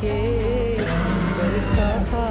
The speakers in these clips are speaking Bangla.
के बरकफा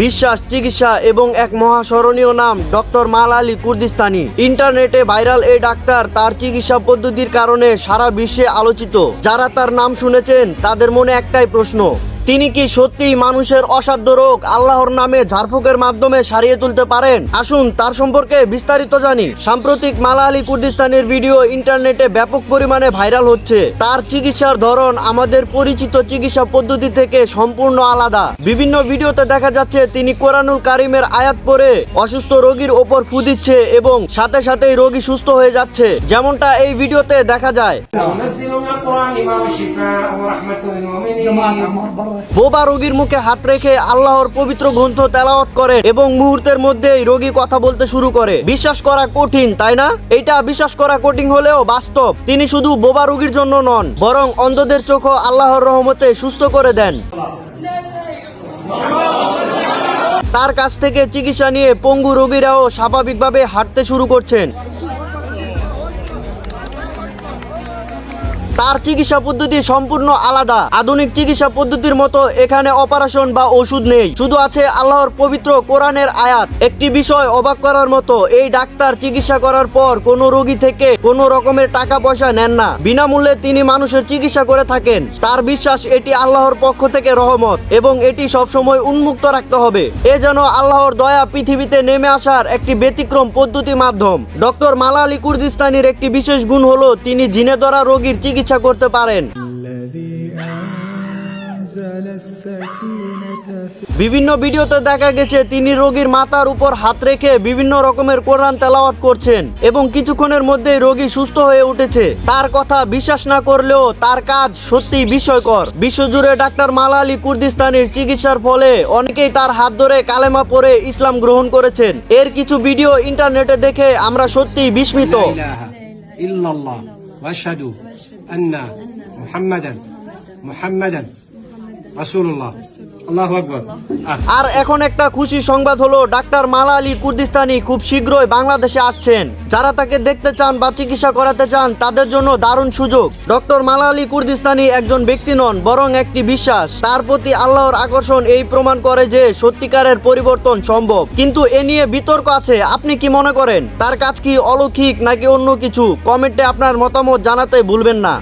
বিশ্বাস চিকিৎসা এবং এক মহাস্মরণীয় নাম ডক্টর মাল আলী কুর্দিস্তানি ইন্টারনেটে ভাইরাল এই ডাক্তার তার চিকিৎসা পদ্ধতির কারণে সারা বিশ্বে আলোচিত যারা তার নাম শুনেছেন তাদের মনে একটাই প্রশ্ন তিনি কি সত্যিই মানুষের অসাধ্য রোগ আল্লাহর নামে ঝাড়ফুকের মাধ্যমে সারিয়ে তুলতে পারেন? আসুন তার সম্পর্কে বিস্তারিত জানি। সাম্প্রতিক মালা আলী কুর্দিস্তানের ভিডিও ইন্টারনেটে ব্যাপক পরিমাণে ভাইরাল হচ্ছে। তার চিকিৎসার ধরন আমাদের পরিচিত চিকিৎসা পদ্ধতি থেকে সম্পূর্ণ আলাদা। বিভিন্ন ভিডিওতে দেখা যাচ্ছে তিনি কোরআনুল কারিমের আয়াত পরে অসুস্থ রোগীর ওপর ফু দিচ্ছে এবং সাথে সাথেই রোগী সুস্থ হয়ে যাচ্ছে। যেমনটা এই ভিডিওতে দেখা যায়। বোবা রোগীর মুখে হাত রেখে আল্লাহর পবিত্র গ্রন্থ তেলাওয়াত করে এবং মুহূর্তের মধ্যেই রোগী কথা বলতে শুরু করে। বিশ্বাস করা কঠিন, তাই না? এটা বিশ্বাস করা কঠিন হলেও বাস্তব। তিনি শুধু বোবা রোগীর জন্য নন, বরং অন্ধদের চোখও আল্লাহর রহমতে সুস্থ করে দেন। তার কাছ থেকে চিকিৎসা নিয়ে পঙ্গু রোগীরাও স্বাভাবিকভাবে হাঁটতে শুরু করছেন। তার চিকিৎসা পদ্ধতি সম্পূর্ণ আলাদা। আধুনিক চিকিৎসা পদ্ধতির মতো এখানে অপারেশন বা ওষুধ নেই। শুধু আছে আল্লাহর পবিত্র কোরআনের আয়াত। একটি বিষয় অবাক করার মতো, এই ডাক্তার চিকিৎসা করার পর কোনো রোগী থেকে কোনো রকমের টাকা পয়সা নেন না। বিনামূল্যে তিনি মানুষের চিকিৎসা করে থাকেন। তার বিশ্বাস, এটি আল্লাহর পক্ষ থেকে রহমত এবং এটি সবসময় উন্মুক্ত রাখতে হবে। এ যেন আল্লাহর দয়া পৃথিবীতে নেমে আসার একটি ব্যতিক্রম পদ্ধতি মাধ্যম। ডক্টর মালালি কুর্দিস্তানির একটি বিশেষ গুণ হলো, তিনি জিনে ধরা রোগীর চিকিৎসা ইচ্ছা করতে পারেন। বিভিন্ন ভিডিওতে দেখা গেছে, তিনি রোগীর মাথার উপর হাত রেখে বিভিন্ন রকমের কোরআন তেলাওয়াত করছেন এবং কিছুক্ষণের মধ্যেই রোগী সুস্থ হয়ে উঠেছে। তার কথা বিশ্বাস না করলেও তার কাজ সত্যি বিস্ময়কর। বিশ্বজুড়ে ডাক্তার মালা আলী কুর্দিস্তানের চিকিৎসার ফলে অনেকেই তার হাত ধরে কালেমা পরে ইসলাম গ্রহণ করেছেন। এর কিছু ভিডিও ইন্টারনেটে দেখে আমরা সত্যি বিস্মিত। ইল্লাল্লাহ। وأشهد أن محمدا محمدا আর এখন একটা খুশি সংবাদ হলো, ডাক্তার মালা আলী কুর্দিস্তানি খুব শীঘ্রই বাংলাদেশে আসছেন। যারা তাকে দেখতে চান বা চিকিৎসা করাতে চান, তাদের জন্য দারুণ সুযোগ। ডক্টর মালা আলী কুর্দিস্তানি একজন ব্যক্তি নন, বরং একটি বিশ্বাস। তার প্রতি আল্লাহর আকর্ষণ এই প্রমাণ করে যে সত্যিকারের পরিবর্তন সম্ভব। কিন্তু এ নিয়ে বিতর্ক আছে, আপনি কি মনে করেন? তার কাজ কি অলৌকিক নাকি অন্য কিছু? কমেন্টে আপনার মতামত জানাতে ভুলবেন না।